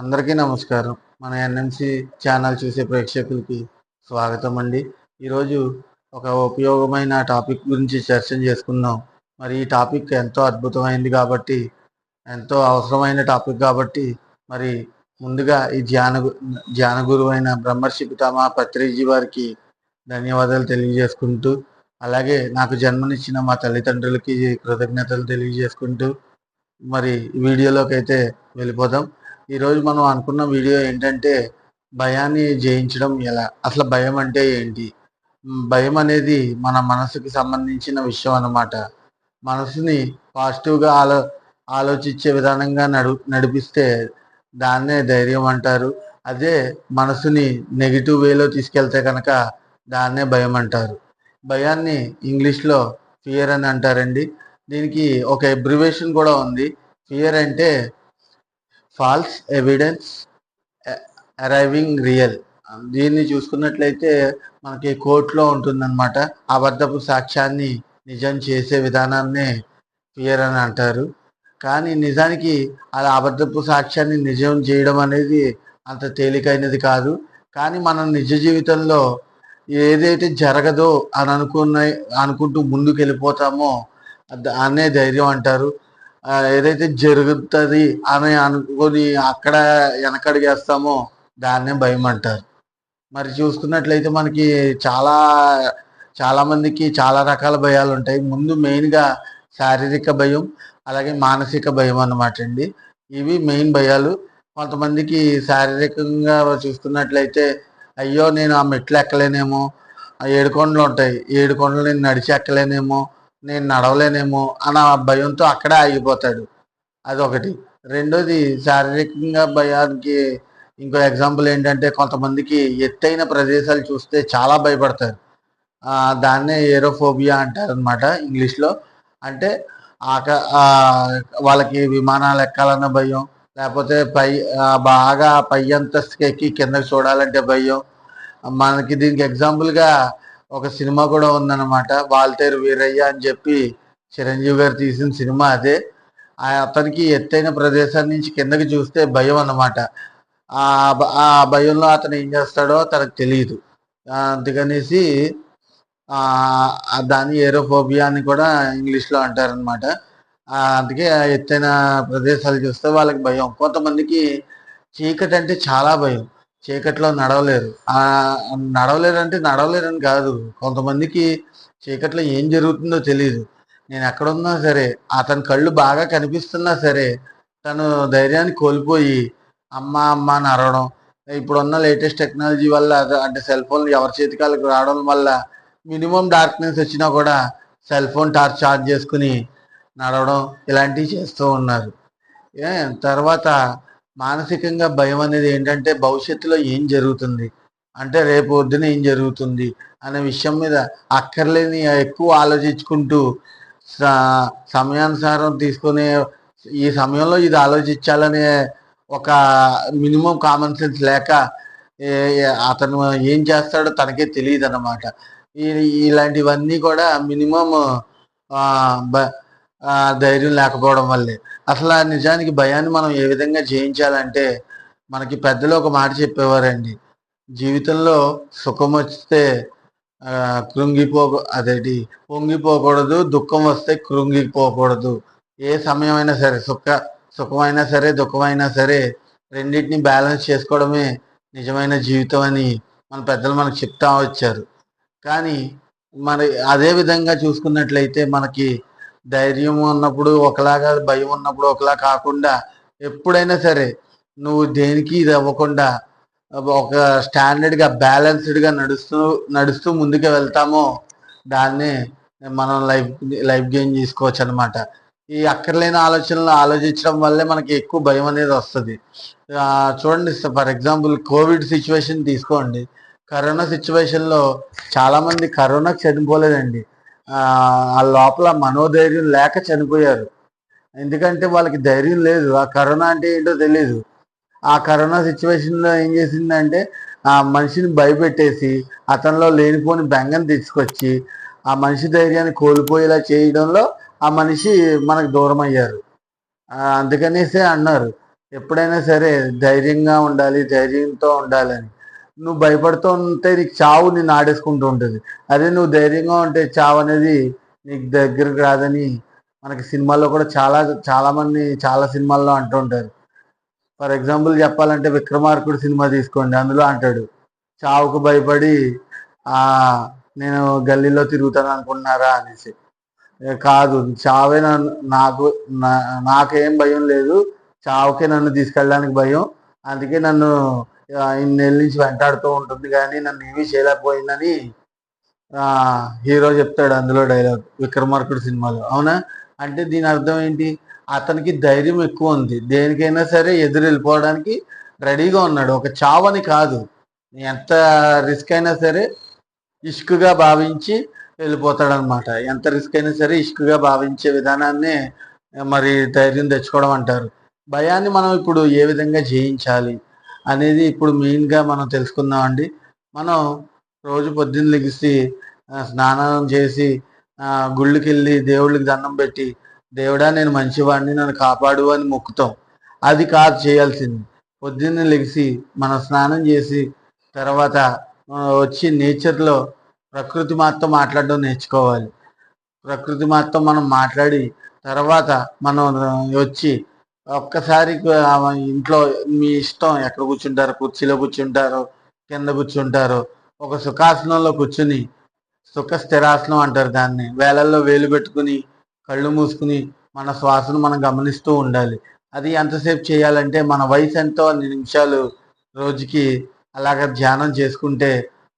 అందరికీ నమస్కారం. మన ఎన్ఎంసి ఛానల్ చూసే ప్రేక్షకులకి స్వాగతం అండి. ఈరోజు ఒక ఉపయోగమైన టాపిక్ గురించి చర్చ చేసుకుందాం. మరి ఈ టాపిక్ ఎంతో అద్భుతమైంది కాబట్టి ఎంతో అవసరమైన టాపిక్ కాబట్టి మరి ముందుగా ఈ ధ్యాన ధ్యాన గురువు అయిన బ్రహ్మర్షి పితామహ పత్రిజీ వారికి ధన్యవాదాలు తెలియజేసుకుంటూ అలాగే నాకు జన్మనిచ్చిన మా తల్లిదండ్రులకి కృతజ్ఞతలు తెలియజేసుకుంటూ మరి వీడియోలోకి అయితే వెళ్ళిపోదాం. ఈరోజు మనం అనుకున్న వీడియో ఏంటంటే భయాన్ని జయించడం ఎలా? అసలు భయం అంటే ఏంటి? భయం అనేది మన మనసుకి సంబంధించిన విషయం అన్నమాట. మనసుని పాజిటివ్గా ఆలో ఆలోచించే విధానంగా నడు నడిపిస్తే దాన్నే ధైర్యం అంటారు. అదే మనసుని నెగిటివ్ వేలో తీసుకెళ్తే కనుక దాన్నే భయం అంటారు. భయాన్ని ఇంగ్లీష్లో ఫియర్ అని అంటారండి. దీనికి ఒక ఎబ్రివేషన్ కూడా ఉంది. ఫియర్ అంటే ఫాల్స్ ఎవిడెన్స్ అరైవింగ్ రియల్. దీన్ని చూసుకున్నట్లయితే మనకి కోర్టులో ఉంటుందన్నమాట. అబద్ధపు సాక్ష్యాన్ని నిజం చేసే విధానాన్నే ఫియర్ అని అంటారు. కానీ నిజానికి అలా అబద్ధపు సాక్ష్యాన్ని నిజం చేయడం అనేది అంత తేలికైనది కాదు. కానీ మనం నిజ జీవితంలో ఏదైతే జరగదో అని అనుకున్న అనుకుంటూ ముందుకు వెళ్ళిపోతామో అనే ధైర్యం అంటారు. ఏదైతే జరుగుతుంది అని అనుకొని అక్కడ వెనకడిగేస్తామో దాన్నే భయం అంటారు. మరి చూసుకున్నట్లయితే మనకి చాలా చాలామందికి చాలా రకాల భయాలు ఉంటాయి. ముందు మెయిన్గా శారీరక భయం అలాగే మానసిక భయం అన్నమాట అండి. ఇవి మెయిన్ భయాలు. కొంతమందికి శారీరకంగా చూసుకున్నట్లయితే అయ్యో నేను ఆ మెట్లు ఎక్కలేనేమో ఏడుకొండలు ఏడు కొండలు ఉంటాయి. ఏడు కొండలు నేను నడిచి ఎక్కలేనేమో నేను నడవలేనేమో అన్న భయంతో అక్కడే ఆగిపోతాడు. అదొకటి. రెండోది శారీరకంగా భయానికి ఇంకో ఎగ్జాంపుల్ ఏంటంటే కొంతమందికి ఎత్తైన ప్రదేశాలు చూస్తే చాలా భయపడతారు. దాన్నే ఏరోఫోబియా అంటారు అనమాట ఇంగ్లీష్లో. అంటే ఆక వాళ్ళకి విమానాలు ఎక్కాలన్న భయం లేకపోతే పై బాగా పై అంతస్తుకి ఎక్కి కిందకి చూడాలంటే భయం. మనకి దీనికి ఎగ్జాంపుల్గా ఒక సినిమా కూడా ఉందన్నమాట. వాల్తేరు వీరయ్య అని చెప్పి చిరంజీవి గారు తీసిన సినిమా అదే. ఆ అతనికి ఎత్తైన ప్రదేశాల నుంచి కిందకి చూస్తే భయం అన్నమాట. ఆ భయంలో అతను ఏం చేస్తాడో తనకు తెలియదు అందుకనేసి దాన్ని ఏరోఫోబియా అని కూడా ఇంగ్లీష్లో అంటారనమాట అందుకే ఆ ఎత్తైన ప్రదేశాలు చూస్తే వాళ్ళకి భయం. కొంతమందికి చీకటి అంటే చాలా భయం. చీకట్లో నడవలేరు. నడవలేరు అంటే నడవలేరని కాదు. కొంతమందికి చీకట్లో ఏం జరుగుతుందో తెలియదు నేను ఎక్కడున్నా సరే అతని కళ్ళు బాగా కనిపిస్తున్నా సరే తను ధైర్యాన్ని కోల్పోయి అమ్మ అమ్మ అని అరవడం ఇప్పుడున్న లేటెస్ట్ టెక్నాలజీ వల్ల అంటే సెల్ ఫోన్ ఎవరి చేతికాలకు రావడం వల్ల మినిమం డార్క్నెస్ వచ్చినా కూడా సెల్ ఫోన్ టార్చ్ చార్జ్ చేసుకుని నడవడం ఇలాంటివి చేస్తూ ఉన్నారు. ఏ తర్వాత మానసికంగా భయం అనేది ఏంటంటే భవిష్యత్తులో ఏం జరుగుతుంది? అంటే రేపు వద్దున ఏం జరుగుతుంది? అనే విషయం మీద అక్కర్లేని ఎక్కువ ఆలోచించుకుంటూ సమయానుసారం తీసుకునే ఈ సమయంలో ఇది ఆలోచించాలనే ఒక మినిమం కామన్ సెన్స్ లేక అతను ఏం చేస్తాడో తనకే తెలియదు అన్నమాట ఇలాంటివన్నీ కూడా మినిమం ధైర్యం లేకపోవడం వల్లే. అసలు ఆ నిజానికి భయాన్ని మనం ఏ విధంగా జయించాలంటే మనకి పెద్దలు ఒక మాట చెప్పేవారండి. జీవితంలో సుఖం వస్తే కృంగిపో అదేటి పొంగిపోకూడదు దుఃఖం వస్తే కృంగిపోకూడదు. ఏ సమయమైనా సరే సుఖ సుఖమైనా సరే దుఃఖమైనా సరే రెండింటిని బ్యాలెన్స్ చేసుకోవడమే నిజమైన జీవితం అని మన పెద్దలు మనకు చెప్తా వచ్చారు. కానీ మరి అదే విధంగా చూసుకున్నట్లయితే మనకి ధైర్యం ఉన్నప్పుడు ఒకలాగా భయం ఉన్నప్పుడు ఒకలా కాకుండా ఎప్పుడైనా సరే నువ్వు దేనికి ఇది అవ్వకుండా ఒక స్టాండర్డ్గా బ్యాలెన్స్డ్గా నడుస్తూ నడుస్తూ ముందుకు వెళ్తామో దాన్నే మనం లైఫ్ లైఫ్ గెయిన్ చేసుకోవచ్చు అనమాట ఈ అక్కర్లేని ఆలోచనలు ఆలోచించడం వల్లే మనకి ఎక్కువ భయం అనేది వస్తుంది. చూడండి ఫర్ ఎగ్జాంపుల్ కోవిడ్ సిచ్యువేషన్ తీసుకోండి. కరోనా సిచ్యువేషన్లో చాలామంది కరోనాకి చనిపోలేదండి. ఆ లోపల మనోధైర్యం లేక చనిపోయారు. ఎందుకంటే వాళ్ళకి ధైర్యం లేదు. ఆ కరోనా అంటే ఏంటో తెలియదు ఆ కరోనా సిచ్యువేషన్లో ఏం చేసిందంటే ఆ మనిషిని భయపెట్టేసి అతనిలో లేనిపోని బెంగని తీసుకొచ్చి ఆ మనిషి ధైర్యాన్ని కోల్పోయేలా చేయడంలో ఆ మనిషి మనకు దూరం అయ్యారు అందుకనేసే అన్నారు. ఎప్పుడైనా సరే ధైర్యంగా ఉండాలి ధైర్యంతో ఉండాలని. నువ్వు భయపడుతూ ఉంటే నీకు చావు నిన్ను ఆడేసుకుంటూ ఉంటుంది. అదే నువ్వు ధైర్యంగా ఉంటే చావు అనేది నీకు దగ్గరకు రాదని మనకి సినిమాల్లో కూడా చాలా చాలా మంది చాలా సినిమాల్లో అంటూ ఉంటారు. ఫర్ ఎగ్జాంపుల్ చెప్పాలంటే విక్రమార్కుడు సినిమా తీసుకోండి అందులో అంటాడు చావుకు భయపడి నేను గల్లీలో తిరుగుతాను అనుకుంటున్నారా అనేసి. కాదు చావే నన్ను నాకు నా- నాకేం భయం లేదు చావుకే నన్ను తీసుకెళ్ళడానికి భయం అందుకే నన్ను ఆ, నుంచి వెంటాడుతూ ఉంటుంది కానీ నన్ను ఏమీ చేయలేకపోయిందని హీరో చెప్తాడు అందులో డైలాగ్ విక్రమార్కుడు సినిమాలో. అవునా? అంటే దీని అర్థం ఏంటి? అతనికి ధైర్యం ఎక్కువ ఉంది. దేనికైనా సరే ఎదురు వెళ్ళిపోవడానికి రెడీగా ఉన్నాడు. ఒక చావని కాదు. ఎంత రిస్క్ అయినా సరే ఇష్కుగా భావించి వెళ్ళిపోతాడు అనమాట ఎంత రిస్క్ అయినా సరే ఇష్కుగా భావించే విధానాన్నే మరి ధైర్యం తెచ్చుకోవడం అంటారు. భయాన్ని మనం ఇప్పుడు ఏ విధంగా జయించాలి? అనేది ఇప్పుడు మెయిన్గా మనం తెలుసుకుందామండి మనం రోజు పొద్దున్న లెగిసి స్నానం చేసి గుళ్ళకి వెళ్ళి దేవుళ్ళకి దండం పెట్టి దేవుడా నేను మంచివాడిని నన్ను కాపాడు అని మొక్కుతాం. అది కాదు చేయాల్సింది. పొద్దున్న లెగిసి మనం స్నానం చేసి తర్వాత వచ్చి నేచర్లో ప్రకృతి మాతో మాట్లాడడం నేర్చుకోవాలి. ప్రకృతి మాతో మనం మాట్లాడి తర్వాత మనం వచ్చి ఒక్కసారి ఇంట్లో మీ ఇష్టం ఎక్కడ కూర్చుంటారు కుర్చీలో కూర్చుంటారు కింద కూర్చుంటారు ఒక సుఖాసనంలో కూర్చుని సుఖ స్థిరాసనం అంటారు దాన్ని. వేలల్లో వేలు పెట్టుకుని కళ్ళు మూసుకుని మన శ్వాసను మనం గమనిస్తూ ఉండాలి. అది ఎంతసేపు చేయాలంటే మన వయసు ఎంతో అన్ని నిమిషాలు రోజుకి అలాగ ధ్యానం చేసుకుంటే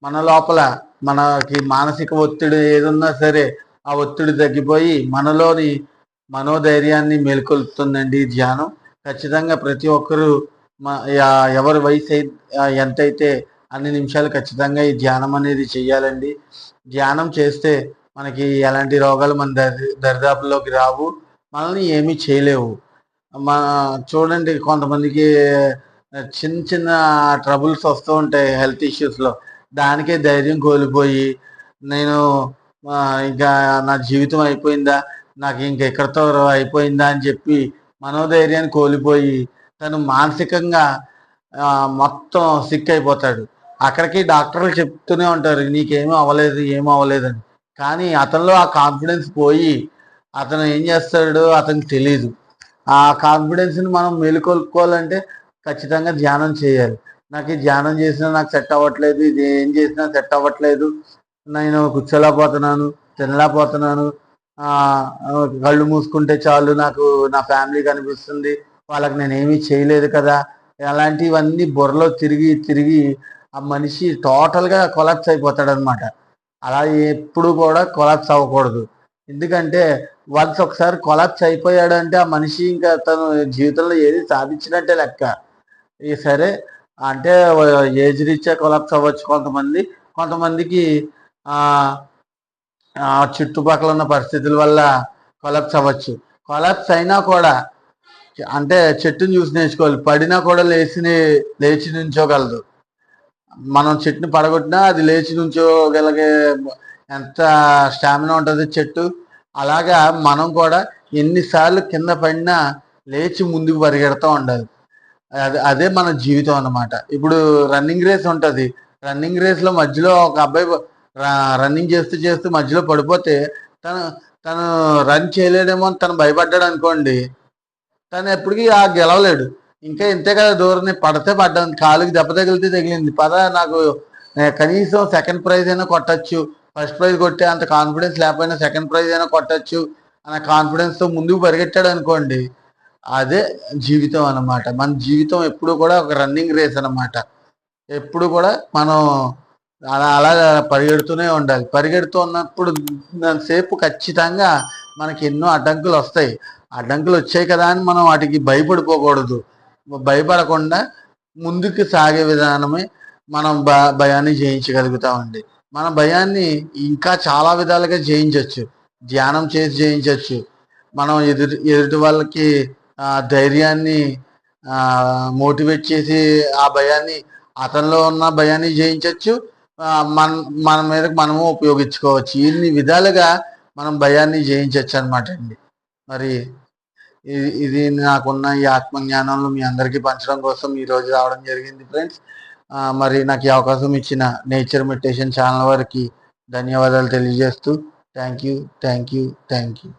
మన లోపల మనకి మానసిక ఒత్తిడి ఏదున్నా సరే ఆ ఒత్తిడి తగ్గిపోయి మనలోని మనోధైర్యాన్ని మేల్కొల్పుతుందండి ధ్యానం. ఖచ్చితంగా ప్రతి ఒక్కరూ మా ఎవరి వయసు ఎంతైతే అన్ని నిమిషాలు ఖచ్చితంగా ఈ ధ్యానం అనేది చేయాలండి ధ్యానం చేస్తే మనకి ఎలాంటి రోగాలు మన దరి దరిదాపుల్లోకి రావు. మనల్ని ఏమీ చేయలేవు. మన చూడండి కొంతమందికి చిన్న చిన్న ట్రబుల్స్ వస్తూ ఉంటాయి హెల్త్ ఇష్యూస్లో. దానికే ధైర్యం కోల్పోయి నేను ఇంకా నా జీవితం అయిపోయిందా? నాకు ఇంక ఎక్కడితో అయిపోయిందా అని చెప్పి మనోధైర్యాన్ని కోల్పోయి తను మానసికంగా మొత్తం సిక్ అయిపోతాడు. అక్కడికి డాక్టర్లు చెప్తూనే ఉంటారు నీకేమీ అవ్వలేదు ఏమీ అవ్వలేదని. కానీ అతనిలో ఆ కాన్ఫిడెన్స్ పోయి అతను ఏం చేస్తాడో అతనికి తెలియదు ఆ కాన్ఫిడెన్స్ని మనం మేలుకొల్పుకోవాలంటే ఖచ్చితంగా ధ్యానం చేయాలి. నాకు ఈ ధ్యానం చేసినా నాకు సెట్ అవ్వట్లేదు ఇది ఏం చేసినా సెట్ అవ్వట్లేదు. నేను కూర్చోలేకపోతున్నాను తినలేకపోతున్నాను కళ్ళు మూసుకుంటే చాలు నాకు నా ఫ్యామిలీ కనిపిస్తుంది వాళ్ళకి నేను ఏమీ చేయలేదు కదా. అలాంటివన్నీ బుర్రలో తిరిగి తిరిగి ఆ మనిషి టోటల్గా కొలాప్స్ అయిపోతాడు అనమాట అలా ఎప్పుడు కూడా కొలాప్స్ అవ్వకూడదు. ఎందుకంటే వన్స్ ఒకసారి కొలాప్స్ అయిపోయాడు అంటే ఆ మనిషి ఇంకా తను జీవితంలో ఏది సాధించినట్టే లెక్క. ఈ సరే అంటే ఏజ్ రీత్యా కొలాప్స్ అవ్వచ్చు కొంతమంది. కొంతమందికి చుట్టుపక్కల ఉన్న పరిస్థితుల వల్ల కొలాప్స్ అవ్వచ్చు. కొలాప్స్ అయినా కూడా అంటే చెట్టుని చూసి నేర్చుకోవాలి. పడినా కూడా లేచిని లేచి నుంచోగలదు. మనం చెట్టుని పడగొట్టినా అది లేచి నుంచోగలిగే ఎంత స్టామినా ఉంటుంది చెట్టు. అలాగా మనం కూడా ఎన్నిసార్లు కింద పడినా లేచి ముందుకు పరిగెడతా ఉండాలి. అదే అదే మన జీవితం అన్నమాట. ఇప్పుడు రన్నింగ్ రేస్ ఉంటుంది. రన్నింగ్ రేస్లో మధ్యలో ఒక అబ్బాయి రన్నింగ్ చేస్తూ చేస్తూ మధ్యలో పడిపోతే తను తను రన్ చేయలేడేమో అని తను భయపడ్డాడు అనుకోండి. తను ఎప్పటికీ ఆ గెలవలేడు. ఇంకా ఇంతే కదా దూరం పడితే పడ్డాను. కాలుకి దెబ్బ తగిలితే తగిలింది. పద నాకు కనీసం సెకండ్ ప్రైజ్ అయినా కొట్టచ్చు. ఫస్ట్ ప్రైజ్ కొట్టే అంత కాన్ఫిడెన్స్ లేకపోయినా సెకండ్ ప్రైజ్ అయినా కొట్టచ్చు అనే కాన్ఫిడెన్స్తో ముందుకు పరిగెట్టాడు అనుకోండి. అదే జీవితం అన్నమాట. మన జీవితం ఎప్పుడు కూడా ఒక రన్నింగ్ రేస్ అన్నమాట. ఎప్పుడు కూడా మనం అలా అలా పరిగెడుతూనే ఉండాలి. పరిగెడుతూ ఉన్నప్పుడు సేపు ఖచ్చితంగా మనకి ఎన్నో అడ్డంకులు వస్తాయి. అడ్డంకులు వచ్చాయి కదా అని మనం వాటికి భయపడిపోకూడదు. భయపడకుండా ముందుకు సాగే విధానమే మనం భ భయాన్ని జయించగలుగుతామండి. మన భయాన్ని ఇంకా చాలా విధాలుగా జయించవచ్చు ధ్యానం చేసి జయించవచ్చు మనం ఎదుటి ఎదుటి వాళ్ళకి ధైర్యాన్ని మోటివేట్ చేసి ఆ భయాన్ని అతనిలో ఉన్న భయాన్ని జయించవచ్చు మన మన మీద మనము ఉపయోగించుకోవచ్చు. ఇన్ని విధాలుగా మనం భయాన్ని జయించవచ్చు అనమాట అండి. మరి ఇది ఇది నాకున్న ఈ ఆత్మజ్ఞానంలో మీ అందరికీ పంచడం కోసం ఈరోజు రావడం జరిగింది ఫ్రెండ్స్. మరి నాకు ఈ అవకాశం ఇచ్చిన నేచర్ మెడిటేషన్ ఛానల్ వారికి ధన్యవాదాలు తెలియజేస్తూ thank you thank you thank you.